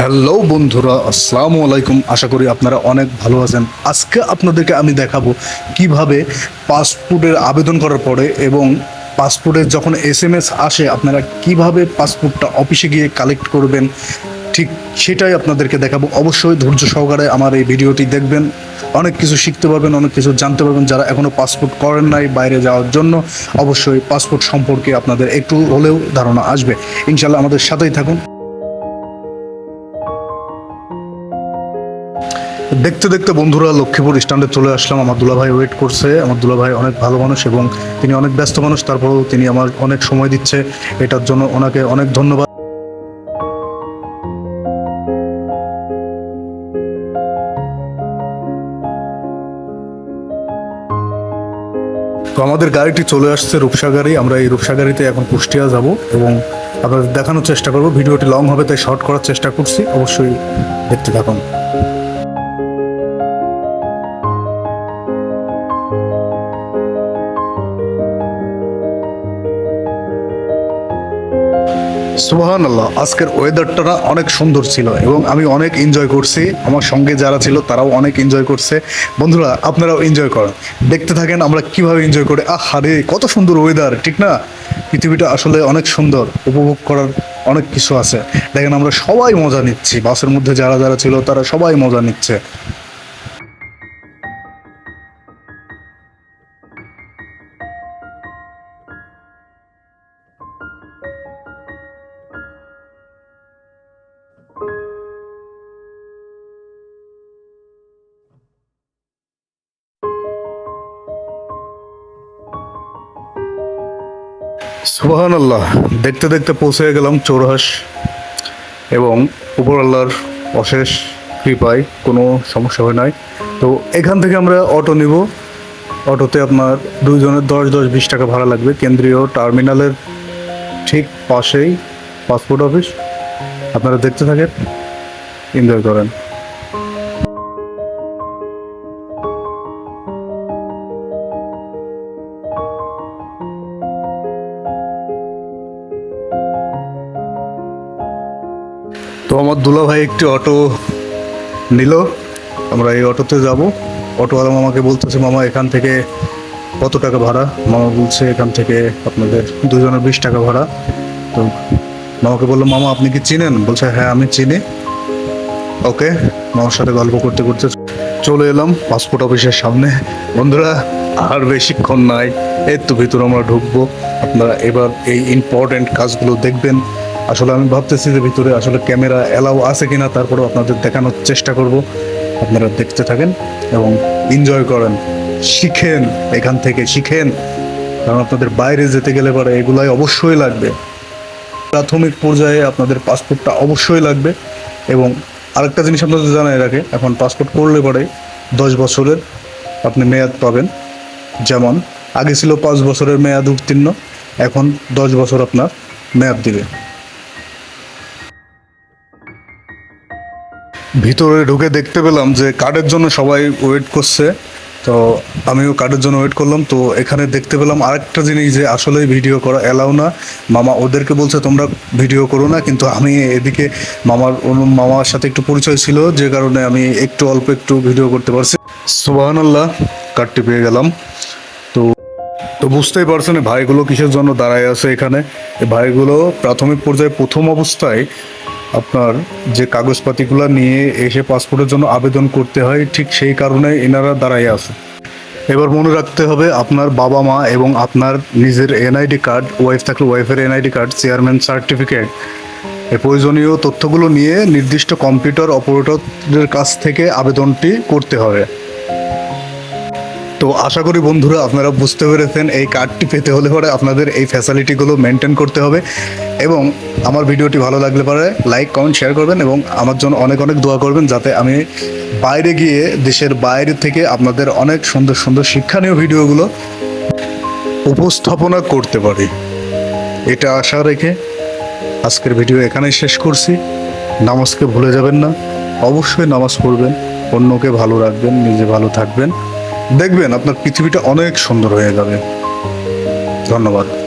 Hello বন্ধুরা, আসসালামু আলাইকুম। আশা করি আপনারা অনেক ভালো আছেন। আজকে আপনাদেরকে আমি দেখাবো কীভাবে পাসপোর্টের আবেদন করার পরে এবং পাসপোর্টের যখন এস এম এস আসে, আপনারা কীভাবে পাসপোর্টটা অফিসে গিয়ে কালেক্ট করবেন, ঠিক সেটাই আপনাদেরকে দেখাবো। অবশ্যই ধৈর্য সহকারে আমার এই ভিডিওটি দেখবেন। অনেক কিছু শিখতে পারবেন, অনেক কিছু জানতে পারবেন যারা এখনও পাসপোর্ট করেন নাই বাইরে যাওয়ার জন্য। অবশ্যই পাসপোর্ট সম্পর্কে আপনাদের একটু হলেও ধারণা আসবে। ইনশাল্লাহ আমাদের সাথেই থাকুন। দেখতে দেখতে বন্ধুরা লক্ষ্মীপুর স্ট্যান্ডে চলে আসলাম। আমার দুলা ভাই ওয়েট করছে। আমার দুলা ভাই অনেক ভালো মানুষ এবং তিনি অনেক ব্যস্ত মানুষ। তারপরেও তিনি আমার অনেক সময় দিচ্ছে। এটার জন্য ওনাকে অনেক ধন্যবাদ। তো আমাদের গাড়িটি চলে আসছে রূপসা গাড়ি আমরা এই রূপসা গাড়িতে এখন কুষ্টিয়া যাব এবং আপনাদের দেখানোর চেষ্টা করব। ভিডিওটি লং হবে, তাই শর্ট করার চেষ্টা করছি। অবশ্যই দেখতে থাকুন। সুবাহান আল্লাহ আজকের ওয়েদারটা অনেক সুন্দর ছিল এবং আমি অনেক এনজয় করছি। আমার সঙ্গে যারা ছিল, তারাও অনেক এনজয় করছে। বন্ধুরা, আপনারাও এনজয় করেন। দেখতে থাকেন আমরা কীভাবে এনজয় করি। আহ আরে কত সুন্দর ওয়েদার ঠিক না? পৃথিবীটা আসলে অনেক সুন্দর, উপভোগ করার অনেক কিছু আছে। দেখেন আমরা সবাই মজা নিচ্ছি। বাসের মধ্যে যারা যারা ছিল, তারা সবাই মজা নিচ্ছে। সুবাহান আল্লাহ দেখতে দেখতে পৌঁছে গেলাম চৌরাহাস এবং উপর আল্লাহর অশেষ কৃপায় কোনো সমস্যা হয় নাই। তো এখান থেকে আমরা অটো নিব। অটোতে আপনার দুইজনের দশ দশ বিশ টাকা ভাড়া লাগবে। কেন্দ্রীয় টার্মিনালের ঠিক পাশেই পাসপোর্ট অফিস। আপনারা দেখতে থাকেন। এনজয় করেন। তো আমার দুলা ভাই একটি অটো নিল। আমরা এই অটোতে যাব। অটোওয়ালা মামাকে বলতেছে, মামা, এখান থেকে কত টাকা ভাড়া? মামা বলছে, এখান থেকে আপনাদের দুজনের বিশ টাকা ভাড়া। তো মামাকে বলল, মামা, আপনি কি চিনেন? বলছে হ্যাঁ আমি চিনি। ওকে, মামার সাথে গল্প করতে করতে চলে এলাম পাসপোর্ট অফিসের সামনে। বন্ধুরা, আর বেশিক্ষণ নাই, এর তো ভিতরে আমরা ঢুকবো। আপনারা এবার এই ইম্পর্টেন্ট কাজগুলো দেখবেন। আসলে আমি ভাবতেছি যে ভিতরে আসলে ক্যামেরা অ্যালাউ আছে কিনা, তারপরেও আপনাদের দেখানোর চেষ্টা করব। আপনারা দেখতে থাকেন এবং এনজয় করেন, শিখেন, এখান থেকে শিখেন। কারণ আপনাদের বাইরে যেতে গেলে পরে এগুলাই অবশ্যই লাগবে। প্রাথমিক পর্যায়ে আপনাদের পাসপোর্টটা অবশ্যই লাগবে এবং আরেকটা জিনিস আপনাদের জানাই রাখে, এখন পাসপোর্ট করলে পরে দশ বছরের আপনি মেয়াদ পাবেন। যেমন, আগে ছিল পাঁচ বছরের মেয়াদ উত্তীর্ণ, এখন দশ বছর আপনার মেয়াদ দিবে। ভিতরে ঢুকে দেখতে পেলাম যে কার্ডের জন্য সবাই ওয়েট করছে। তো আমিও কার্ডের জন্য ওয়েট করলাম। তো এখানে দেখতে পেলাম আরেকটা জিনিস যে আসলে ভিডিও করা এলাও না। মামা ওদেরকে বলছে, তোমরা ভিডিও করো না। কিন্তু আমি এদিকে মামার মামার সাথে একটু পরিচয় ছিল, যে কারণে আমি একটু অল্প একটু ভিডিও করতে পারছি। সুবাহান আল্লাহ কার্ডটি পেয়ে গেলাম। তো তো বুঝতেই পারছেন ভাইগুলো কিসের জন্য দাঁড়ায় আছে এখানে। ভাইগুলো প্রাথমিক পর্যায়ে প্রথম অবস্থায় আপনার যে কাগজপাতিগুলো নিয়ে এসে পাসপোর্টের জন্য আবেদন করতে হয়, ঠিক সেই কারণে এনারা দাঁড়ায় আছে। এবার মনে রাখতে হবে, আপনার বাবা মা এবং আপনার নিজের এনআইডি কার্ড ওয়াইফ থাকলে ওয়াইফের এনআইডি কার্ড চেয়ারম্যান সার্টিফিকেট প্রয়োজনীয় তথ্যগুলো নিয়ে নির্দিষ্ট কম্পিউটার অপারেটরের কাছ থেকে আবেদনটি করতে হবে। তো আশা করি বন্ধুরা আপনারা বুঝতে পেরেছেন, এই কার্ডটি পেতে হলে পরে আপনাদের এই ফ্যাসিলিটিগুলো মেনটেন করতে হবে। এবং আমার ভিডিওটি ভালো লাগলে পরে লাইক কমেন্ট শেয়ার করবেন এবং আমার জন্য অনেক অনেক দোয়া করবেন যাতে আমি বাইরে গিয়ে দেশের বাইরে থেকে আপনাদের অনেক সুন্দর সুন্দর শিক্ষণীয় ভিডিওগুলো উপস্থাপনা করতে পারি। এটা আশা রেখে আজকের ভিডিও এখানেই শেষ করছি। নামাজকে ভুলে যাবেন না। অবশ্যই নামাজ পড়বেন, অন্যকে ভালো রাখবেন, নিজে ভালো থাকবেন। দেখবেন আপনার পৃথিবীটা অনেক সুন্দর হয়ে যাবে। ধন্যবাদ।